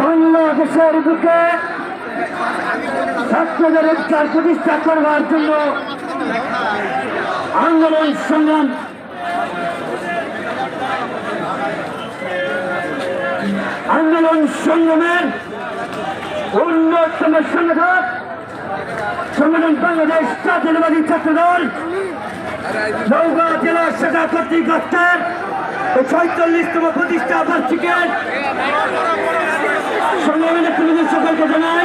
বাংলাদেশের বুকে ছাত্রদের অধিকার প্রতিষ্ঠা করবার জন্য আন্দোলন সংগ্রাম। আন্দোলন সংগ্রামের অন্যতম সংগঠক সংগঠন বাংলাদেশ জাতীয়তাবাদী ছাত্রদল নৌকা জেলা শাখা কর্তৃক ছয়চল্লিশতম প্রতিষ্ঠা বার্ষিকের নেতৃবৃন্দ